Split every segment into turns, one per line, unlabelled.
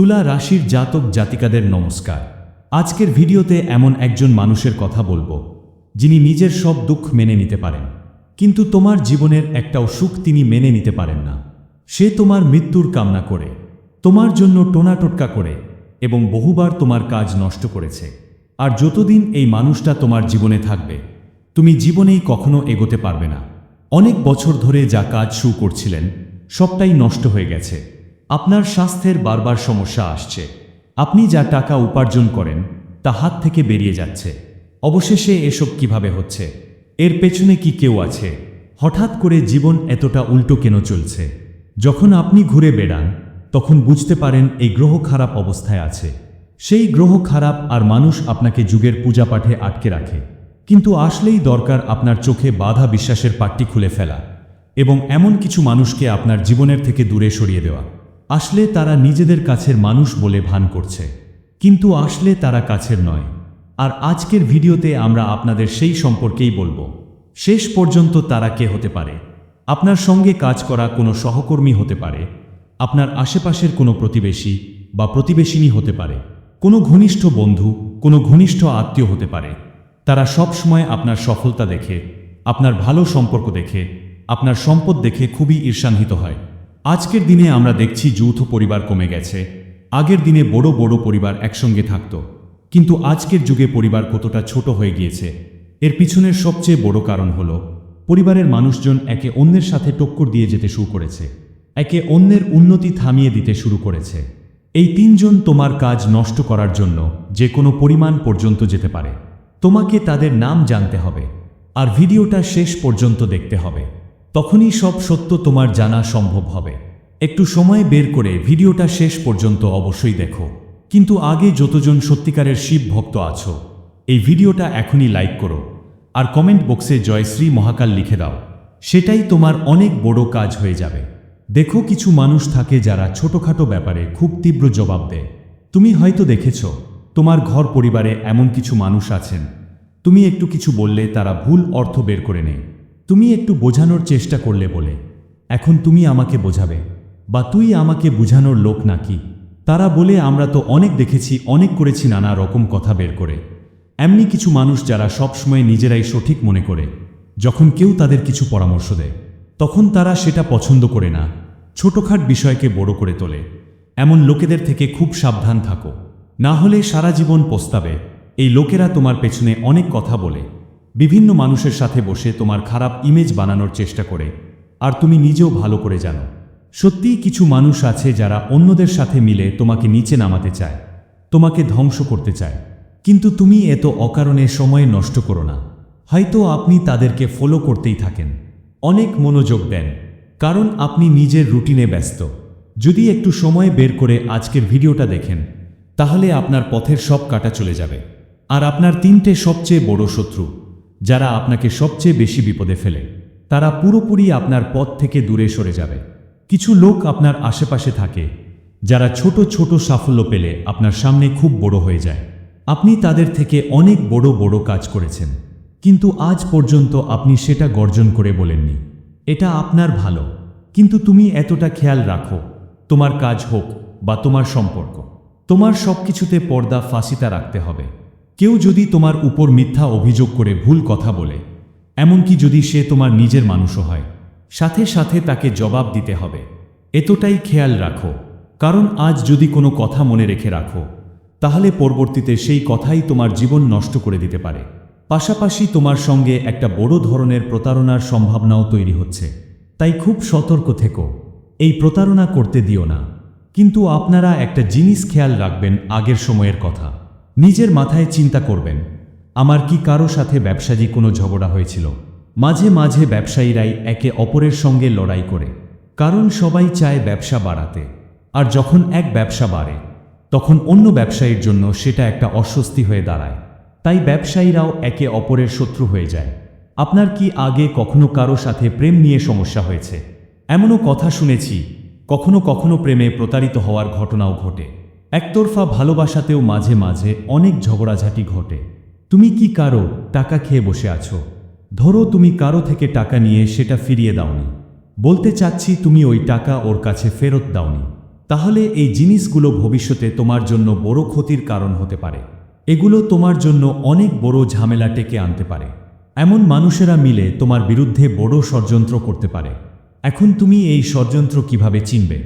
তুলা রাশির জাতক জাতিকাদের নমস্কার। আজকের ভিডিওতে এমন একজন মানুষের কথা বলব, যিনি নিজের সব দুঃখ মেনে নিতে পারেন, কিন্তু তোমার জীবনের একটাও সুখ তিনি মেনে নিতে পারেন না। সে তোমার মৃত্যুর কামনা করে, তোমার জন্য টোনাটোটকা করে এবং বহুবার তোমার কাজ নষ্ট করেছে। আর যতদিন এই মানুষটা তোমার জীবনে থাকবে, তুমি জীবনেই কখনো এগোতে পারবে না। অনেক বছর ধরে যা কাজ শুরু করছিলেন, সবটাই নষ্ট হয়ে গেছে। আপনার স্বাস্থ্যের বারবার সমস্যা আসছে। আপনি যা টাকা উপার্জন করেন, তা হাত থেকে বেরিয়ে যাচ্ছে। অবশেষে এসব কীভাবে হচ্ছে? এর পেছনে কি কেউ আছে? হঠাৎ করে জীবন এতটা উল্টো কেন চলছে? যখন আপনি ঘুরে বেড়ান, তখন বুঝতে পারেন এই গ্রহ খারাপ অবস্থায় আছে। সেই গ্রহ খারাপ আর মানুষ আপনাকে যুগের পূজা পাঠে আটকে রাখে। কিন্তু আসলেই দরকার আপনার চোখে বাধা বিশ্বাসের পাট্টি খুলে ফেলা এবং এমন কিছু মানুষকে আপনার জীবনের থেকে দূরে সরিয়ে দেওয়া। আসলে তারা নিজেদের কাছের মানুষ বলে ভান করছে। কিন্তু আসলে তারা কাছের নয়। আর আজকের ভিডিওতে আমরা আপনাদের সেই সম্পর্কেই বলব। শেষ পর্যন্ত তারা কে হতে পারে? আপনার সঙ্গে কাজ করা কোনো সহকর্মী হতে পারে। আপনার আশেপাশের কোনো প্রতিবেশী বা প্রতিবেশিনী হতে পারে। কোনো ঘনিষ্ঠ বন্ধু, কোনো ঘনিষ্ঠ আত্মীয় হতে পারে। তারা সব সময় আপনার সফলতা দেখে, আপনার ভালো সম্পর্ক দেখে, আপনার সম্পদ দেখে খুবই ঈর্ষান্বিত হয়। আজকের দিনে আমরা দেখছি যৌথ পরিবার কমে গেছে। আগের দিনে বড় বড় পরিবার একসঙ্গে থাকত। কিন্তু আজকের যুগে পরিবার কতটা ছোট হয়ে গিয়েছে, এর পিছনের সবচেয়ে বড় কারণ হল, পরিবারের মানুষজন একে অন্যের সাথে টক্কর দিয়ে যেতে শুরু করেছে, একে অন্যের উন্নতি থামিয়ে দিতে শুরু করেছে। এই তিনজন তোমার কাজ নষ্ট করার জন্য যে কোনো পরিমাণ পর্যন্ত যেতে পারে। তোমাকে তাদের নাম জানতে হবে, আর ভিডিওটা শেষ পর্যন্ত দেখতে হবে। তখনই সব সত্য তোমার জানা সম্ভব হবে। একটু সময় বের করে ভিডিওটা শেষ পর্যন্ত অবশ্যই দেখো। কিন্তু আগে যতজন সত্যিকারের শিব ভক্ত আছো, এই ভিডিওটা এখনই লাইক করো। আর কমেন্ট বক্সে জয়শ্রী মহাকাল লিখে দাও। সেটাই তোমার অনেক বড় কাজ হয়ে যাবে। দেখো কিছু মানুষ থাকে যারা ছোটখাটো ব্যাপারে খুব তীব্র জবাব দেয়। তুমি হয়তো দেখেছ, তোমার ঘর পরিবারে এমন কিছু মানুষ আছেন। তুমি একটু কিছু বললে তারা ভুল অর্থ বের করে নেয়। তুমি একটু বোঝানোর চেষ্টা করলে বলে। এখন তুমি আমাকে বোঝাবে। বা তুই আমাকে বুঝানোর লোক নাকি? তারা বলে, আমরা তো অনেক দেখেছি, অনেক করেছি নানা রকম কথা বের করে। এমনি কিছু মানুষ যারা সবসময় নিজেরাই সঠিক মনে করে। যখন কেউ তাদের কিছু পরামর্শ দেয়, তখন তারা সেটা পছন্দ করে না। ছোটখাট বিষয়কে বড় করে তোলে। এমন লোকেদের থেকে খুব সাবধান থাকো। না হলে সারা জীবন পস্তাবে। এই লোকেরা তোমার পেছনে অনেক কথা বলে। বিভিন্ন মানুষের সাথে বসে তোমার খারাপ ইমেজ বানানোর চেষ্টা করে, আর তুমি নিজেও ভালো করে জানো। সত্যিই কিছু মানুষ আছে যারা অন্যদের সাথে মিলে তোমাকে নিচে নামাতে চায়, তোমাকে ধ্বংস করতে চায়। কিন্তু তুমি এত অকারণে সময় নষ্ট করো না। হয়তো আপনি তাদেরকে ফলো করতেই থাকেন। অনেক মনোযোগ দেন। কারণ আপনি নিজের রুটিনে ব্যস্ত। যদি একটু সময় বের করে আজকের ভিডিওটা দেখেন, তাহলে আপনার পথের সব কাটা চলে যাবে। আর আপনার তিনটে সবচেয়ে বড় শত্রু যারা আপনাকে সবচেয়ে বেশি বিপদে ফেলে, তারা পুরোপুরি আপনার পথ থেকে দূরে সরে যাবে। কিছু লোক আপনার আশেপাশে থাকে, যারা ছোট ছোট সাফল্য পেলে আপনার সামনে খুব বড় হয়ে যায়। আপনি তাদের থেকে অনেক বড় বড় কাজ করেছেন, কিন্তু আজ পর্যন্ত আপনি সেটা গর্জন করে বলেননি। এটা আপনার ভালো, কিন্তু তুমি এতটা খেয়াল রাখো, তোমার কাজ হোক বা তোমার সম্পর্ক, তোমার সব কিছুতে পর্দা ফাঁসিতা রাখতে হবে। কেউ যদি তোমার উপর মিথ্যা অভিযোগ করে ভুল কথা বলে, এমনকি যদি সে তোমার নিজের মানুষও হয়, সাথে সাথে তাকে জবাব দিতে হবে। এতটাই খেয়াল রাখো। কারণ আজ যদি কোনো কথা মনে রেখে রাখো, তাহলে পরবর্তীতে সেই কথাই তোমার জীবন নষ্ট করে দিতে পারে। পাশাপাশি তোমার সঙ্গে একটা বড় ধরনের প্রতারণার সম্ভাবনাও তৈরি হচ্ছে। তাই খুব সতর্ক থেকো। এই প্রতারণা করতে দিও না। কিন্তু আপনারা একটা জিনিস খেয়াল রাখবেন আগের সময়ের কথা। নিজের মাথায় চিন্তা করবেন, আমার কি কারও সাথে ব্যবসায়ী কোনো ঝগড়া হয়েছিল? মাঝে মাঝে ব্যবসায়ীরাই একে অপরের সঙ্গে লড়াই করে, কারণ সবাই চায় ব্যবসা বাড়াতে। আর যখন এক ব্যবসা বাড়ে, তখন অন্য ব্যবসায়ীর জন্য সেটা একটা অস্বস্তি হয়ে দাঁড়ায়। তাই ব্যবসায়ীরাও একে অপরের শত্রু হয়ে যায়। আপনার কি আগে কখনো কারও সাথে প্রেম নিয়ে সমস্যা হয়েছে? এমনও কথা শুনেছি, কখনো কখনো প্রেমে প্রতারিত হওয়ার ঘটনাও ঘটে। একতরফা ভালোবাসাতেও মাঝে মাঝে অনেক ঝগড়াঝাটি ঘটে। তুমি কি কারও টাকা খেয়ে বসে আছো? ধরো তুমি কারও থেকে টাকা নিয়ে সেটা ফিরিয়ে দাওনি। বলতে চাচ্ছি তুমি ওই টাকা ওর কাছে ফেরত দাওনি। তাহলে এই জিনিসগুলো ভবিষ্যতে তোমার জন্য বড় ক্ষতির কারণ হতে পারে। এগুলো তোমার জন্য অনেক বড় ঝামেলা টেকে আনতে পারে। এমন মানুষেরা মিলে তোমার বিরুদ্ধে বড় ষড়যন্ত্র করতে পারে। এখন তুমি এই ষড়যন্ত্র কীভাবে চিনবে?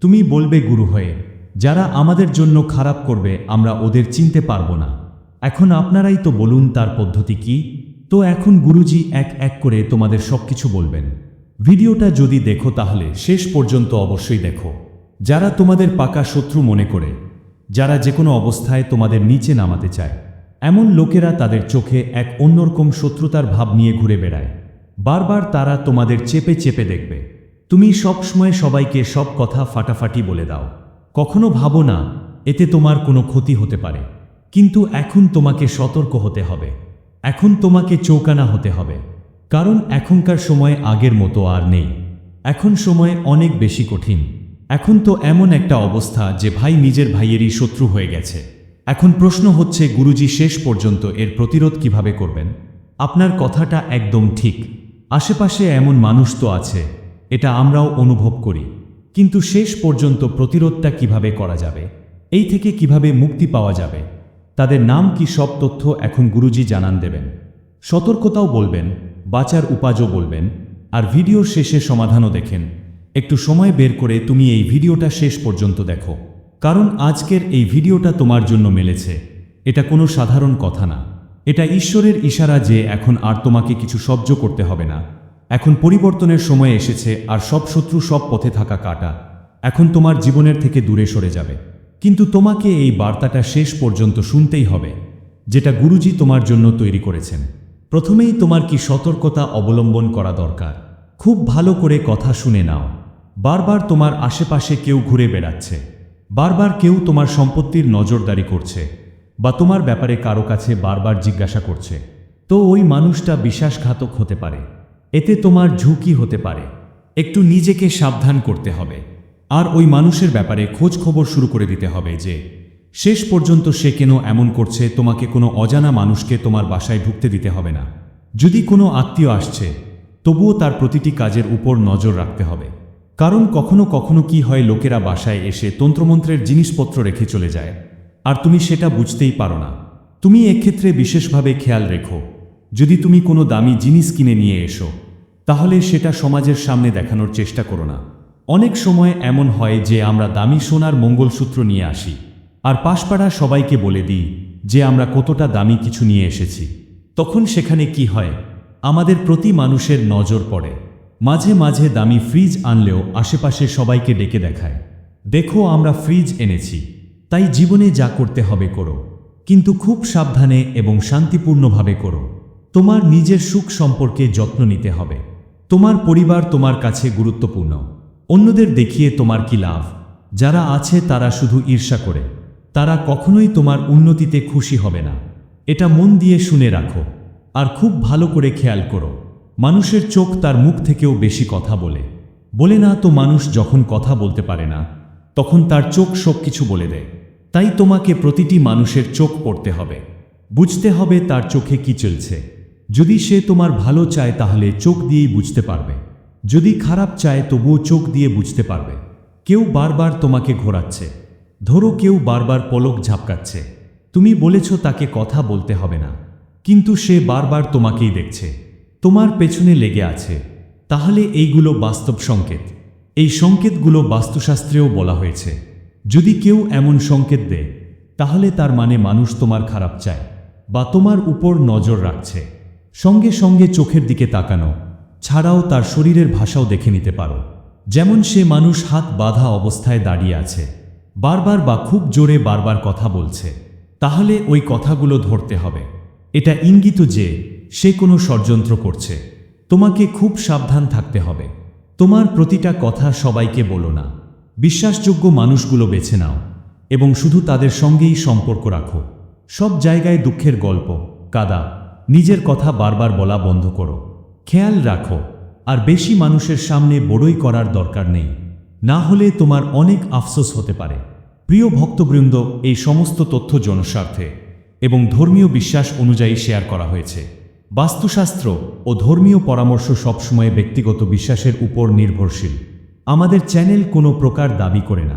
তুমি বলবে গুরু হয়ে যারা আমাদের জন্য খারাপ করবে, আমরা ওদের চিনতে পারব না। এখন আপনারাই তো বলুন তার পদ্ধতি কি। তো এখন গুরুজি এক এক করে তোমাদের সবকিছু বলবেন। ভিডিওটা যদি দেখো তাহলে শেষ পর্যন্ত অবশ্যই দেখো। যারা তোমাদের পাকা শত্রু মনে করে, যারা যে কোনো অবস্থায় তোমাদের নিচে নামাতে চায়, এমন লোকেরা তাদের চোখে এক অন্যরকম শত্রুতার ভাব নিয়ে ঘুরে বেড়ায়। বারবার তারা তোমাদের চেপে চেপে দেখবে। তুমি সবসময় সবাইকে সব কথা ফাটাফাটি বলে দাও। কখনো ভাবো না, এতে তোমার কোনো ক্ষতি হতে পারে। কিন্তু এখন তোমাকে সতর্ক হতে হবে। এখন তোমাকে চৌকানা হতে হবে। কারণ এখনকার সময় আগের মতো আর নেই। এখন সময় অনেক বেশি কঠিন। এখন তো এমন একটা অবস্থা যে ভাই নিজের ভাইয়েরই শত্রু হয়ে গেছে। এখন প্রশ্ন হচ্ছে, গুরুজি শেষ পর্যন্ত এর প্রতিরোধ কীভাবে করবেন? আপনার কথাটা একদম ঠিক। আশেপাশে এমন মানুষ তো আছে। এটা আমরাও অনুভব করি। কিন্তু শেষ পর্যন্ত প্রতিরোধটা কীভাবে করা যাবে? এই থেকে কীভাবে মুক্তি পাওয়া যাবে? তাদের নাম কি সব তথ্য এখন গুরুজি জানান দেবেন। সতর্কতাও বলবেন, বাঁচার উপাজও বলবেন, আর ভিডিওর শেষে সমাধানও দেখেন। একটু সময় বের করে তুমি এই ভিডিওটা শেষ পর্যন্ত দেখো। কারণ আজকের এই ভিডিওটা তোমার জন্য মেলেছে। এটা কোনো সাধারণ কথা না। এটা ঈশ্বরের ইশারা যে এখন আর তোমাকে কিছু সহ্য করতে হবে না। এখন পরিবর্তনের সময় এসেছে আর সব শত্রু সব পথে থাকা কাটা। এখন তোমার জীবনের থেকে দূরে সরে যাবে। কিন্তু তোমাকে এই বার্তাটা শেষ পর্যন্ত শুনতেই হবে, যেটা গুরুজি তোমার জন্য তৈরি করেছেন। প্রথমেই তোমার কি সতর্কতা অবলম্বন করা দরকার। খুব ভালো করে কথা শুনে নাও। বারবার তোমার আশেপাশে কেউ ঘুরে বেড়াচ্ছে। বারবার কেউ তোমার সম্পত্তির নজরদারি করছে বা তোমার ব্যাপারে কারও কাছে বারবার জিজ্ঞাসা করছে। তো ওই মানুষটা বিশ্বাসঘাতক হতে পারে। এতে তোমার ঝুঁকি হতে পারে। একটু নিজেকে সাবধান করতে হবে। আর ওই মানুষের ব্যাপারে খোঁজ খবর শুরু করে দিতে হবে যে, শেষ পর্যন্ত সে কেন এমন করছে, তোমাকে কোনো অজানা মানুষকে তোমার বাসায় ঢুকতে দিতে হবে না। যদি কোনো আত্মীয় আসছে, তবুও তার প্রতিটি কাজের উপর নজর রাখতে হবে। কারণ কখনো কখনো কি হয়, লোকেরা বাসায় এসে তন্ত্রমন্ত্রের জিনিসপত্র রেখে চলে যায়। আর তুমি সেটা বুঝতেই পারো না। তুমি এক্ষেত্রে বিশেষভাবে খেয়াল রেখো। যদি তুমি কোনো দামি জিনিস কিনে নিয়ে এসো, তাহলে সেটা সমাজের সামনে দেখানোর চেষ্টা করো না। অনেক সময় এমন হয় যে আমরা দামি সোনার মঙ্গলসূত্র নিয়ে আসি, আর পাশপাড়া সবাইকে বলে দিই যে আমরা কতটা দামি কিছু নিয়ে এসেছি। তখন সেখানে কি হয়? আমাদের প্রতি মানুষের নজর পড়ে। মাঝে মাঝে দামি ফ্রিজ আনলেও আশেপাশে সবাইকে ডেকে দেখায়। দেখো আমরা ফ্রিজ এনেছি, তাই জীবনে যা করতে হবে করো, কিন্তু খুব সাবধানে এবং শান্তিপূর্ণভাবে করো। তোমার নিজের সুখ সম্পর্কে যত্ন নিতে হবে। তোমার পরিবার তোমার কাছে গুরুত্বপূর্ণ। অন্যদের দেখিয়ে তোমার কি লাভ? যারা আছে তারা শুধু ঈর্ষা করে। তারা কখনোই তোমার উন্নতিতে খুশি হবে না। এটা মন দিয়ে শুনে রাখো। আর খুব ভালো করে খেয়াল করো। মানুষের চোখ তার মুখ থেকেও বেশি কথা বলে। বলে না তো মানুষ যখন কথা বলতে পারে না, তখন তার চোখ সব কিছু বলে দেয়। তাই তোমাকে প্রতিটি মানুষের চোখ পড়তে হবে। বুঝতে হবে তার চোখে কি চলছে। যদি সে তোমার ভালো চায় তাহলে চোখ দিয়েই বুঝতে পারবে। যদি খারাপ চায় তবুও চোখ দিয়ে বুঝতে পারবে। কেউ বারবার তোমাকে ঘোরাচ্ছে। ধরো কেউ বারবার পলক ঝাপকাচ্ছে। তুমি বলেছ তাকে কথা বলতে হবে না। কিন্তু সে বারবার তোমাকেই দেখছে। তোমার পেছনে লেগে আছে। তাহলে এইগুলো বাস্তব সংকেত। এই সংকেতগুলো বাস্তুশাস্ত্রেও বলা হয়েছে। যদি কেউ এমন সংকেত দেয়, তাহলে তার মানে মানুষ তোমার খারাপ চায় বা তোমার উপর নজর রাখছে। সঙ্গে সঙ্গে চোখের দিকে তাকানো, ছাড়াও তার শরীরের ভাষাও দেখে নিতে পারো। যেমন সে মানুষ হাত বাঁধা অবস্থায় দাঁড়িয়ে আছে, বারবার বা খুব জোরে বারবার কথা বলছে, তাহলে ওই কথাগুলো ধরতে হবে। এটা ইঙ্গিত যে, সে কোনো ষড়যন্ত্র করছে। তোমাকে খুব সাবধান থাকতে হবে। তোমার প্রতিটা কথা সবাইকে বলো না। বিশ্বাসযোগ্য মানুষগুলো বেছে নাও এবং শুধু তাদের সঙ্গেই সম্পর্ক রাখো। সব জায়গায় দুঃখের গল্প, কাদা নিজের কথা বারবার বলা বন্ধ করো। খেয়াল রাখো, আর বেশি মানুষের সামনে বড়ই করার দরকার নেই। না হলে তোমার অনেক আফসোস হতে পারে। প্রিয় ভক্তবৃন্দ, এই সমস্ত তথ্য জনস্বার্থে এবং ধর্মীয় বিশ্বাস অনুযায়ী শেয়ার করা হয়েছে। বাস্তুশাস্ত্র ও ধর্মীয় পরামর্শ সবসময় ব্যক্তিগত বিশ্বাসের উপর নির্ভরশীল। আমাদের চ্যানেল কোনো প্রকার দাবি করে না।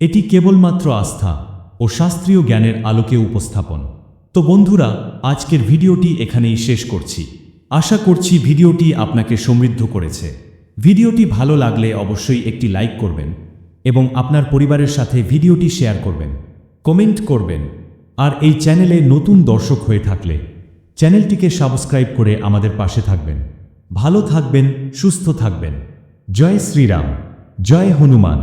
এটি কেবলমাত্র আস্থা ও শাস্ত্রীয় জ্ঞানের আলোকে উপস্থাপন। তো বন্ধুরা, আজকের ভিডিওটি এখানেই শেষ করছি। আশা করছি ভিডিওটি আপনাকে সমৃদ্ধ করেছে। ভিডিওটি ভালো লাগলে অবশ্যই একটি লাইক করবেন এবং আপনার পরিবারের সাথে ভিডিওটি শেয়ার করবেন, কমেন্ট করবেন, আর এই চ্যানেলে নতুন দর্শক হয়ে থাকলে চ্যানেলটিকে সাবস্ক্রাইব করে আমাদের পাশে থাকবেন। ভালো থাকবেন, সুস্থ থাকবেন। জয় শ্রীরাম, জয় হনুমান।